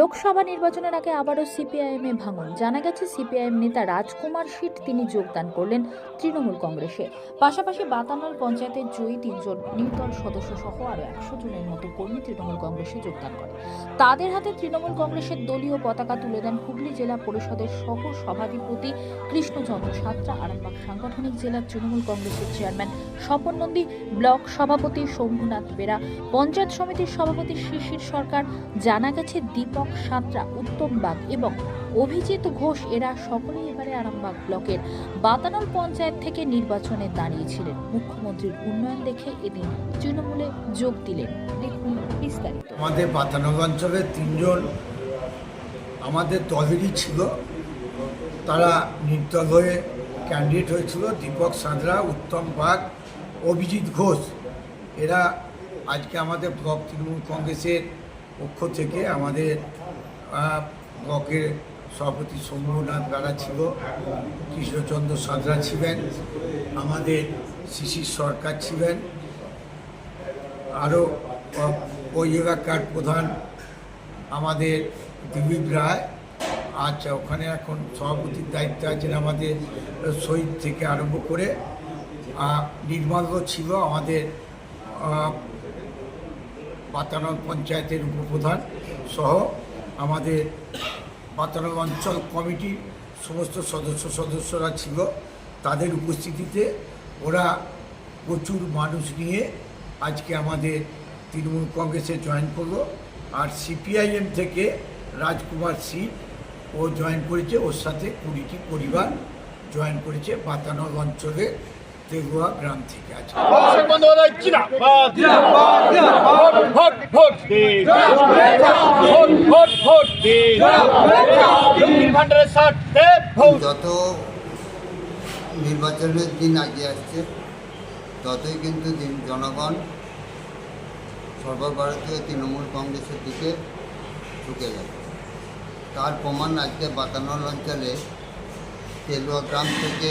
লোকসভা নির্বাচনের আগে আবারও সিপিআইএম ভাঙন। জানা গেছে, সিপিআইএম নেতা রাজকুমার শীট তিনি যোগদান করলেন তৃণমূল কংগ্রেসে। পাশাপাশি বাতানল পঞ্চায়েতের জয়ী তিনজন নির্দল সদস্য সহ আরও একশো জনের মতো কর্মী তৃণমূল কংগ্রেসে যোগদান করে। তাদের হাতে তৃণমূল কংগ্রেসের দলীয় পতাকা তুলে দেন হুগলি জেলা পরিষদের সহ সভাধিপতি কৃষ্ণচন্দ্র সাত্রা। আরামবাগ সাংগঠনিক জেলার তৃণমূল কংগ্রেসের চেয়ারম্যান স্বপন নন্দী, ব্লক সভাপতি শম্ভুনাথ বেরা, পঞ্চায়েত সমিতির সভাপতি শিশির সরকার। জানা গেছে, দীপক সাঁতরা উত্তম বাগ এবং অভিজিৎ ঘোষ এরা সকলেই এবারে আরামবাগ ব্লকের বাতানল পঞ্চায়েত থেকে নির্বাচনে দাঁড়িয়েছিলেন। মুখ্যমন্ত্রীর উন্নয়ন দেখে এদিন তৃণমূলে যোগ দিলেন। দেখুন বিস্তারিত। আমাদের বাতানগর অঞ্চলের তিনজন আমাদের দলেরই ছিল। তারা নির্দল হয়ে ক্যান্ডিডেট হয়েছিল। দীপক সাঁতরা উত্তম বাগ অভিজিৎ ঘোষ। এরা আজকে আমাদের ব্লক তৃণমূল কংগ্রেসের পক্ষ থেকে আমাদের ব্লকের সভাপতি শম্ভুনাথ বেড়া ছিল, কৃষ্ণচন্দ্র সাঁতরা ছিলেন, আমাদের শিশির সরকার ছিলেন আরও ওই এলাকার প্রধান আমাদের দিলীপ রায় আচ্ছা ওখানে এখন সভাপতির দায়িত্বে আছেন আমাদের শহীদ থেকে আরম্ভ করে নির্মাল্য ছিল আমাদের আহ, পাতানল পঞ্চায়েতের উপপ্রধান সহ আমাদের পাতানল অঞ্চল কমিটির সমস্ত সদস্য সদস্যরা ছিল তাদের উপস্থিতিতে ওরা প্রচুর মানুষ নিয়ে আজকে আমাদের তৃণমূল কংগ্রেসে জয়েন করল। আর সিপিআইএম থেকে রাজকুমার সিং ও জয়েন করেছে ওর সাথে কুড়িটি পরিবার জয়েন করেছে বাতানল অঞ্চলের তেগুয়া গ্রাম থেকে আছে। যত নির্বাচনের দিন আগে আসছে ততই কিন্তু দিন জনগণ সর্বভারতীয় তৃণমূল কংগ্রেসের দিকে ঢুকে যাবে তার প্রমাণ আজকে বাতানল অঞ্চলে তেলুয়া গ্রাম থেকে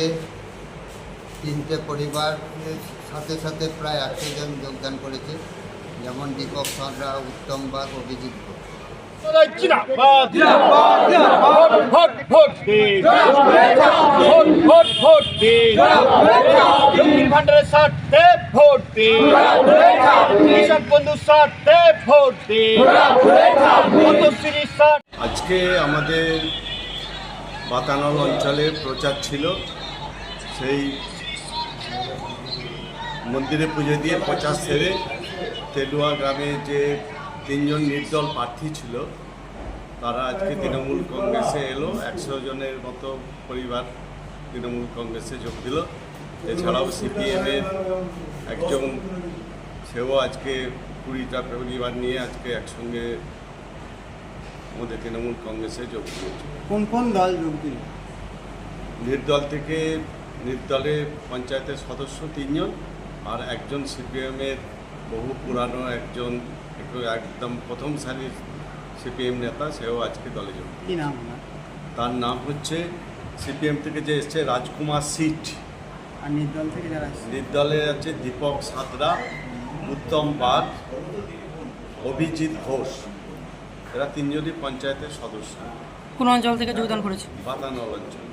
তিনটে পরিবারের সাথে সাথে প্রায় একশো জন যোগদান করেছে যেমন দীপক সাঁতরা উত্তম বাগ অভিজিৎ ভোট। ভান্ডারের স্বার্থে দিন। কৃষক স্বার্থে দিন। আজকে আমাদের বাতানল অঞ্চলে প্রচার ছিল। সেই মন্দিরে পুজো দিয়ে পঁচাশ সেরে তেলুয়া গ্রামে যে তিনজন নির্দল প্রার্থী ছিল তারা আজকে তৃণমূল কংগ্রেসে এলো। একশো জনের মতো পরিবার তৃণমূল কংগ্রেসে যোগ দিল। এছাড়াও সিপিএমের একজন সেও আজকে কুড়িটা পরিবার নিয়ে আজকে একসঙ্গে আমাদের তৃণমূল কংগ্রেসে যোগ দিয়েছে। কোন কোন দল যোগ দিল? নির্দল থেকে নির্দলে পঞ্চায়েতের সদস্য তিনজন। আর একজন সিপিএমের বহু পুরানো একজন একটু একদম প্রথম সারির সিপিএম নেতা সেও আজকে দলে যোগ। কি নাম তার নাম হচ্ছে সিপিএম থেকে যে এসছে রাজকুমার সিট। আর নির্দল থেকে যারা নির্দলে আছে দীপক সাঁতরা উত্তম বাগ অভিজিৎ ঘোষ। এরা তিনজনই পঞ্চায়েতের সদস্য। কোন অঞ্চল থেকে যোগদান করেছে? বাতানল অঞ্চল।